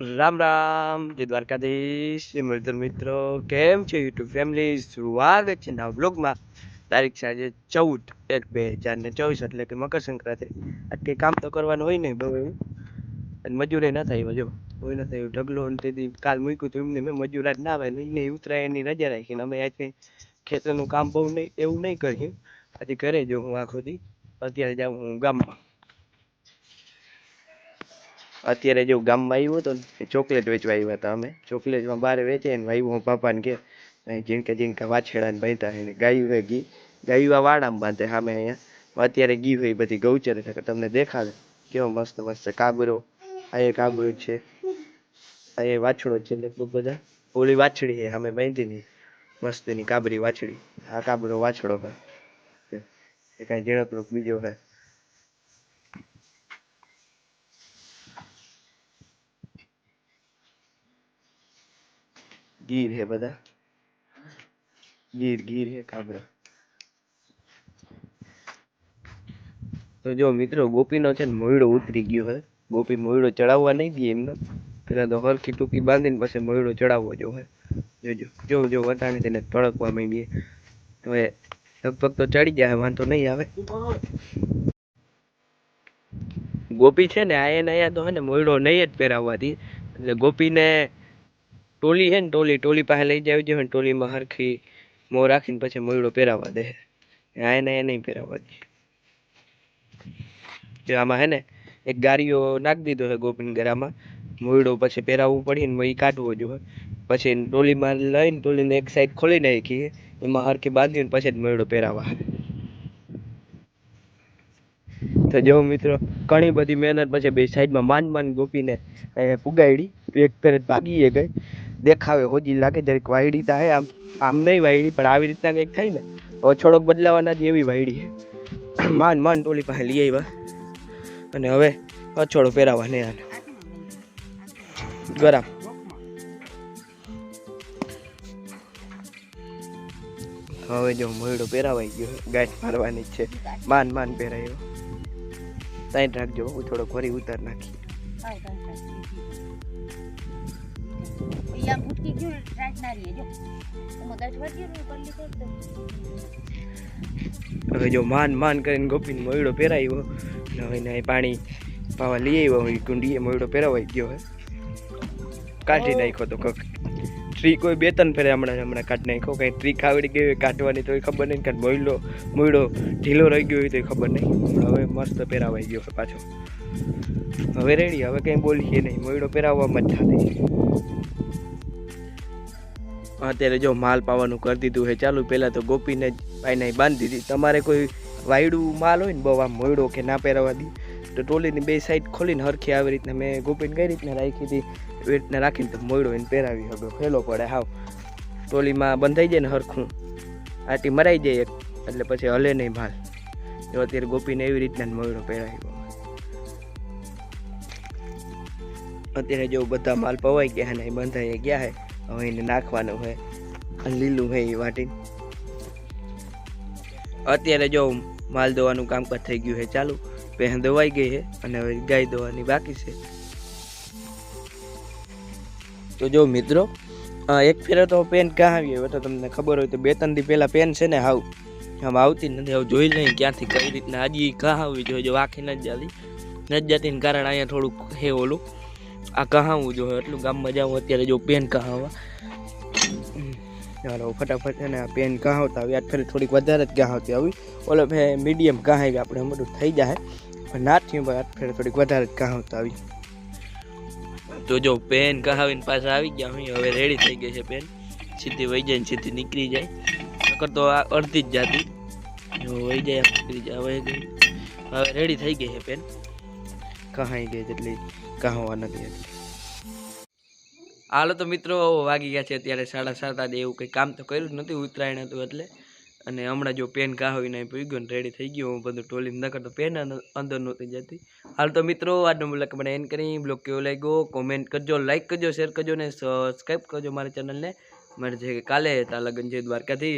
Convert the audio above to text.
રામ રામ, જય દ્વારકાધીશ મુરલીધર મિત્રો. કેમ છે યુટ્યુબ ફેમિલી? સ્વાગત છે નવા બ્લોગમાં તારીખ આજે ચૌદ એક બે હજાર ને ચોવીસ, એટલે કે મકર સંક્રાંતિ. આજ કંઈ કામ તો કરવાનું હોય નહીં, બહુ એવું. અને મજૂરે ના થાય જો. કોઈ ના થાય ઢગલો. ને તેથી કાલ મૂક્યું હતું એમને, મેં મજૂર આજ ના આવે ને એને ઉતરાયણની રજા રાખીને અમે આજ ખેતરનું કામ બહુ નહીં, એવું નહીં કર્યું. આજે ઘરે જો હું આખો દી અત્યારે જાઉં હું ગામમાં. અત્યારે જો ગામમાં આવ્યો હતો ને ચોકલેટ વેચવા આવ્યા હતા અમે. ચોકલેટમાં બહાર વેચે ને હું પાપાને કે, અહીં ઝીણકા વાછેડાને ભાઈતા એને હોય ગાયું હોય ઘી ગાયું આ વાડામાં બાંધે સામે અહીંયા. અત્યારે ઘી હોય એ બધી ગૌચર તમને દેખાડે. કેવો મસ્ત મસ્ત કાબરો આ એક કાબરો છે. આ એ વાછડો છે લગભગ બધા. ઓલી વાછડી છે સામે બાંધીની. મસ્તની કાબરી વાછડી. આ કાબરો વાછડો હોય એ કાંઈ ઝીણકનો બીજો છે. ગીર હે બધા? ગીર ગીર હે કાબરા. તો જો મિત્રો, ગોપીનો છે ને મોયડો ઉતરી ગયો હે ગોપી મોયડો ચડાવવા નહીં દે એમને. પેલા તો હરખી ટૂંકી બાંધીને પછી મોયડો ચડાવવો જો હે જોજો, જો જો વટાણી તેને ટળકવા માંડીએ. તો એ લગભગ તો ચડી જાય વાંધો નહીં આવે. ગોપી છે ને આ એને અહીંયા તો હે ને મોયડો નહીં જ પહેરાવવાથી. એટલે ગોપીને ટોલી છે ને ટોલી ટોલી પાસે લઈ જાવ જોઈએ ટોલીમાં હરખી મો રાખીને પછી મોયડો પહેરાવવા દે. આ એને એ નહીં પહેરાવવા દે આમાં હે ને એક ગાડીઓ નાખી દીધો છે ગોપીન ગરામાં. મોયડો પછી પહેરાવવું પડી ને એ કાઢવો જોઈએ પછી ટોલીમાં લઈને ટોલીને એક સાઈડ ખોલી નાખીએ એમાં હરખી બાંધીને પછી જ મોયડો પહેરાવવા તો જો મિત્રો, ઘણી બધી મહેનત પછી બે સાઈડમાં માંડ માંડ ગોપીને પુગાડી એક ફેર ભાગીએ ગઈ. દેખાવે, હોજી લાગે જરીક વાયડી થાય આમ આમ નહીં વાયડી, પણ આવી રીતના કંઈક થાય ને હવે થોડોક બદલાવાના જ એવી વાયડી માંડ માંડ ટોલી પાસે લઈ આવ્યા. અને હવે અછોડો પહેરાવા ને આને. ગરમ. હવે જો મોયડો પહેરાવાઈ ગયો ગાંઠ મારવાની છે. માન માન પહેરાયો. સાઈડ રાખજો હું થોડો વરી ઉતાર નાખી અહીંયા ભૂટકી ગયું જો. ગાંઠ વાગ્યું લીધો હવે જો માન માન કરીને ગોપીને મોયડો પહેરાવ્યો ને હવે પાણી પાવા લઈ આવ્યો કુંડીએ મોયડો પહેરાવાઈ ગયો હે. કાઢી નાખ્યો તો કક. ટ્રી કોઈ બે ત્રણ ફેરે હમણાં હમણાં કાઢી નાખ્યો. કંઈ ટ્રીક આવડી ગઈ હોય, કાઢવાની તો એ ખબર નહીં. કારણ મોયલો મોયડો ઢીલો રહી ગયો હોય તો એ ખબર નહીં. હવે મસ્ત પહેરાવાઈ ગયો પાછો. હવે રેડી હવે કંઈ બોલીએ નહીં. મોયડો પહેરાવવામાં જ થતી અત્યારે જો માલ પાવાનું કરી દીધું છે. ચાલુ પહેલાં તો ગોપીને જ પાઈને બાંધી દીધી. તમારે કોઈ વાયડું માલ હોય ને બહુ આમ મોયડો કે ના પહેરાવા દી. તો ટ્રોલીની બે સાઈડ ખોલીને હરખી આવી રીતના મેં ગોપીને કઈ રીતના રાખી હતી, એવી રીતના રાખીને તો મોયડો એને પહેરાવી હવે ફેલો પડે, હાવ. ટોલીમાં બંધાઈ જાય ને હરખું. આટી મરાઈ જાય એક, એટલે પછી હલે નહીં માલ જો અત્યારે ગોપીને એવી રીતના મોયડો પહેરાવ્યો અત્યારે જો બધા માલ પવાઈ ગયા ને બંધાઈ ગયા હે, હવે એને નાખવાનું હોય અને લીલું હોય એ વાટી અત્યારે જો માલ દોવાનું કામકાજ થઈ ગયું છે ચાલુ. પહેન દવાઈ ગઈ છે અને હવે ગાય દવાની બાકી છે. તો જો મિત્રો એક ફેરે તો પેન ક્યાં આવી હવે તો તમને ખબર હોય તો બે ત્રણ દી પહેલાં પેન છે ને હાવ. આમ આવતી નથી, હવે જોઈ લઈએ ક્યાંથી, કઈ રીતના, હજી કાં આવવી જોઈએ? જો આખી નથી જતી. નથી જતી ને કારણ અહીંયા થોડુંક હે ઓલું. આ કહાવું જોઈએ? એટલું ગામમાં જાઉં, અત્યારે જો પેન કહાવા ચાલો ફટાફટ છે ને આ પેન ગાહવતા આવી આજ ફરી થોડીક વધારે જ ગાહવતી આવી. ઓલો ભે મીડિયમ ગાહાવી આપણે બધું થઈ જાય. પણ ના થયું ભાઈ આજ ફરી થોડીક વધારે જ ગાહવતા આવી. તો જો પેન કહાવીને પાછા આવી ગયા હું હવે રેડી થઈ ગઈ છે પેન. સીધી વહી જાય ને સીધી નીકળી જાય. નકર તો આ અડધી જ જાતી. વહી જાય નીકળી જાય. હવે ગઈ. હવે રેડી થઈ ગઈ છે પેન. કહાઈ ગઈ જેટલી કહાવા નથી એટલી હાલો તો મિત્રો, વાગી ગયા છે અત્યારે સાડા સાત, આજે એવું કંઈ કામ તો કર્યું જ નથી ઉત્તરાયણ હતું એટલે. અને હમણાં જો પેન કાહીને પી ગયો ને રેડી થઈ ગયો, હું બધું ટોલી નકર તો પેન અંદર નહોતી જતી. હાલ તો મિત્રો, આજનો બ્લોક મને એન કરી બ્લોગ કેવો લાગ્યો કોમેન્ટ કરજો લાઇક કરજો શેર કરજો ને સબસ્ક્રાઈબ કરજો મારી ચેનલને મારે જે કાલે હતા લગ્ન છે દ્વારકાથી